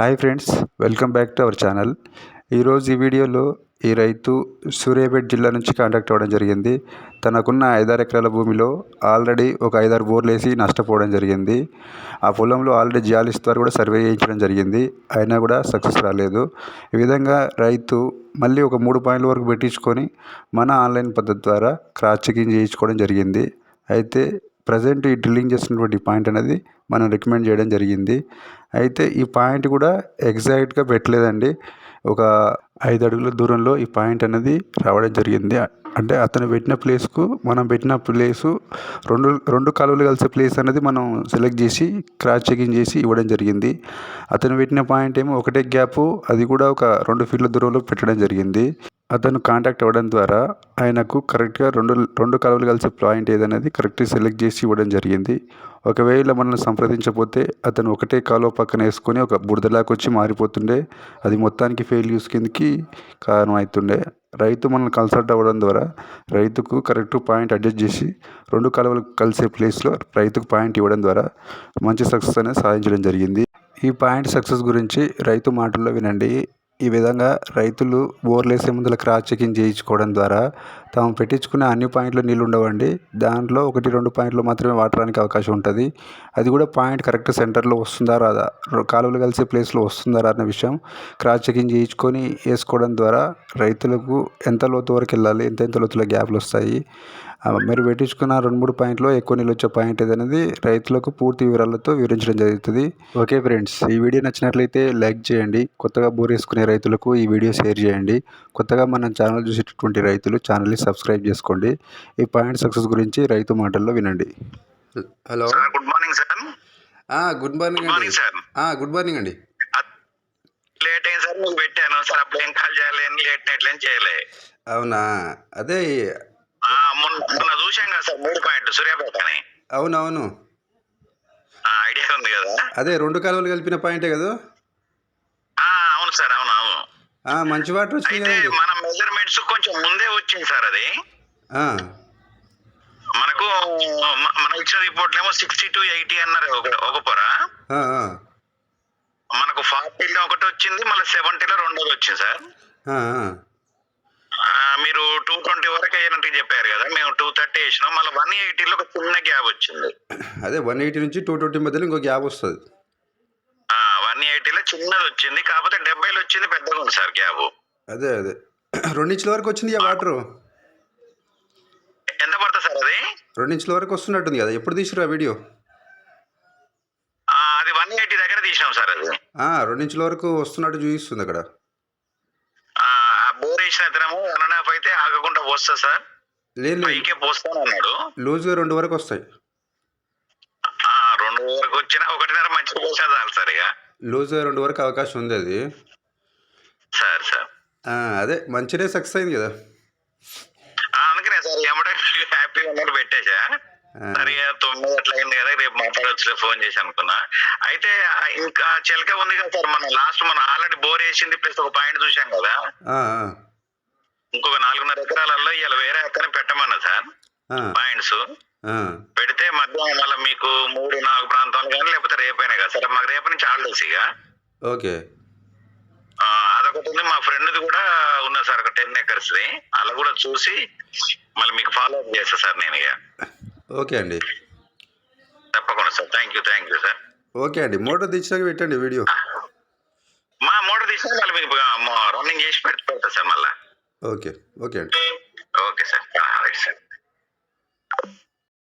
Hi friends welcome back to our channel. ఈరోజు ఈ వీడియోలో ఈ రైతు సూర్యాపేట జిల్లా నుంచి కాంటాక్ట్ అవ్వడం జరిగింది. తనకున్న ఐదారు ఎకరాల భూమిలో ఆల్రెడీ ఒక ఐదారు బోర్లు వేసి నష్టపోవడం జరిగింది. ఆ పొలంలో ఆల్రెడీ జియాలిస్ట్ ద్వారా కూడా సర్వే చేయించడం జరిగింది. అయినా కూడా సక్సెస్ రాలేదు. ఈ విధంగా రైతు మళ్ళీ ఒక మూడు పాయింట్ల వరకు పెట్టించుకొని మన ఆన్లైన్ పద్ధతి ద్వారా క్రాస్ చెకింగ్ చేయించుకోవడం జరిగింది. అయితే ప్రజెంట్ ఈ డ్రిల్లింగ్ చేస్తున్నటువంటి పాయింట్ అనేది మనం రికమెండ్ చేయడం జరిగింది. అయితే ఈ పాయింట్ కూడా ఎగ్జాక్ట్గా పెట్టలేదండి. ఒక ఐదు అడుగుల దూరంలో ఈ పాయింట్ అనేది రావడం జరిగింది. అంటే అతను పెట్టిన ప్లేస్కు మనం పెట్టిన ప్లేసు రెండు రెండు కాలువలు కలిసే ప్లేస్ అనేది మనం సెలెక్ట్ చేసి క్రాస్ చెకింగ్ చేసి ఇవ్వడం జరిగింది. అతను పెట్టిన పాయింట్ ఏమో ఒకటే గ్యాప్ అది కూడా ఒక రెండు ఫీట్ల దూరంలో పెట్టడం జరిగింది. అతను కాంటాక్ట్ అవ్వడం ద్వారా ఆయనకు కరెక్ట్గా రెండు రెండు కాలువలు కలిసే పాయింట్ ఏదనేది కరెక్ట్గా సెలెక్ట్ చేసి ఇవ్వడం జరిగింది. ఒకవేళ మనల్ని సంప్రదించకపోతే అతను ఒకటే కాలువ పక్కన వేసుకొని ఒక బురదలాకి వచ్చి మారిపోతుండే. అది మొత్తానికి ఫెయిల్ యూస్ కిందకి కారణం అవుతుండే రైతు మనల్ని కన్సల్ట్ అవ్వడం ద్వారా రైతుకు కరెక్ట్ పాయింట్ అడ్జస్ట్ చేసి రెండు కాలువలు కలిసే ప్లేస్లో రైతుకు పాయింట్ ఇవ్వడం ద్వారా మంచి సక్సెస్ అనేది సాధించడం జరిగింది. ఈ పాయింట్ సక్సెస్ గురించి రైతు మాటల్లో వినండి. ఈ విధంగా రైతులు బోర్లేసే ముందుల క్రాస్ చెకింగ్ చేయించుకోవడం ద్వారా తాము పెట్టించుకునే అన్ని పాయింట్లు నీళ్ళు ఉండవండి. దాంట్లో ఒకటి రెండు పాయింట్లు మాత్రమే వాటర్ అవకాశం ఉంటుంది. అది కూడా పాయింట్ కరెక్ట్ సెంటర్లో వస్తుందా రాదా? కాలువలు కలిసే ప్లేస్లో వస్తుందా రా అన్న విషయం క్రాస్ చెకింగ్ చేయించుకొని వేసుకోవడం ద్వారా రైతులకు ఎంత లోతు వరకు వెళ్ళాలి ఎంత ఎంత లోతులో గ్యాప్లు వస్తాయి మీరు పెట్టించుకున్న రెండు మూడు పాయింట్లో ఎక్కువ నీళ్ళు వచ్చే పాయింట్ ఏదనేది రైతులకు పూర్తి వివరాలతో వివరించడం జరుగుతుంది. ఓకే ఫ్రెండ్స్ ఈ వీడియో నచ్చినట్లయితే లైక్ చేయండి కొత్తగా బోర్ వేసుకునే రైతులకు ఈ వీడియో షేర్ చేయండి కొత్తగా మన ఛానల్ చూసేటటువంటి రైతులు ఛానల్ని సబ్స్క్రైబ్ చేసుకోండి ఈ పాయింట్ సక్సెస్ గురించి రైతు మాటల్లో వినండి. Hello? Good morning sir good morning good morning sir good morning అండి. లేట్ అయింది సార్ పెట్టాను. సార్ అప్పుడు ఏం కాల్ చేయాలి? ఏం లేట్ నైట్ ఏం చేయలే. అవునా? అదే మొన్న చూశాం కదా సార్ మూడు పాయింట్ సూర్యాపేట అని అవునవును. ఆ, ఐడియా ఉంది కదా. అదే రెండు కాలువలు కలిపిన పాయింటే కదా? ఆ, అవును సార్ అవును అవును. ఆ, మంచి వాటర్ కదండి. మన మెజర్మెంట్స్ కొంచెం ముందే వచ్చింది సార్ అది. ఆ, మనకు మనం ఇచ్చిన రిపోర్ట్లు ఏమో సిక్స్టీ టు ఎయిటీ అన్నారు ఒక పొర. మనకు ఫార్టీలో ఒకటి వచ్చింది మళ్ళీ సెవెంటీలో రెండోది వచ్చింది సార్. మీరు టూ ట్వంటీ వరకు అయినట్టు చెప్పారు కదా మేము టూ థర్టీ వేసినాం మళ్ళీ వన్ ఎయిటీలో ఒక చిన్న గ్యాప్ వచ్చింది. అదే వన్ ఎయిటీ నుంచి టూ ట్వంటీ మధ్యలో ఇంకో గ్యాప్ వస్తుంది. వన్ ఎయిటీలో చిన్నది వచ్చింది కాకపోతే డెబ్బైలో వచ్చింది పెద్దగా ఉంది సార్ గ్యాప్ అదే అదే. రెండించుల వరకు వచ్చింది ఆ వాటరు? ఎంత పడుతుంది సార్ అది? రెండించుల వరకు వస్తున్నట్టుంది కదా ఎప్పుడు తీసిరు ఆ వీడియో? అది వన్ ఎయిటీ దగ్గర తీసినాం సార్ అది. రెండించుల వరకు వస్తున్నట్టు చూపిస్తుంది అక్కడ. బోర్ వేసిన అతనేమో వన్ అండ్ హాఫ్ అయితే ఆగకుండా పోస్తా సార్. లేదు పైకే పోస్తాను అన్నాడు. లూజ్గా రెండు వరకు వస్తాయి. ఆ, రెండు వరకు వచ్చిన ఒకటిన్నర మంచిగా పోసా చాలు సార్ ఇక. లూజ్గా రెండు వరకు అవకాశం ఉంది అది. Sir sir. ఆ, అదే మంచిదే సక్సెస్ అయింది కదా. అందుకనే సార్ ఎమ్మడే హ్యాపీగా ఉన్నట్టు పెట్టేశా ఆ, సరే ఇక తొమ్మిది అట్లా అయింది కదా రేపు మాట్లాడొచ్చులే ఫోన్ చేసి అనుకున్నా. అయితే ఇంకా చిలక ఉంది కదా సార్ మన లాస్ట్ మనం ఆల్రెడీ బోర్ వేసింది ప్లస్ ఒక పాయింట్ చూసాం కదా. ఇంకొక నాలుగున్నర ఎకరాలలో ఇలా వేరే ఎక్కని పెట్టమన్నా సార్ పాయింట్స్ పెడితే మధ్యాహ్నం మళ్ళీ మీకు మూడు నాలుగు ప్రాంతాలు కానీ లేకపోతే రేపైనా కదా సరే మాకు రేపు నుంచి హాలిడేస్ ఇక. ఓకే. అదొకటి ఉంది మా ఫ్రెండ్ది కూడా ఉన్నది సార్ ఒక టెన్ ఎకర్స్ది అలా కూడా చూసి మళ్ళీ మీకు ఫాలో అప్ చేస్తా సార్ నేను ఇక. ఓకే అండి. తప్పకుండా sir. Thank you thank you sir okay అండి. మోటార్ తెచ్చినాక పెట్టండి వీడియో. మా మోటార్ తీసిన మళ్ళీ మీకు రన్నింగ్ చేసి పెడతా సార్ మళ్ళీ. ఓకే. ఓకే అండి. Okay sir. Right sir.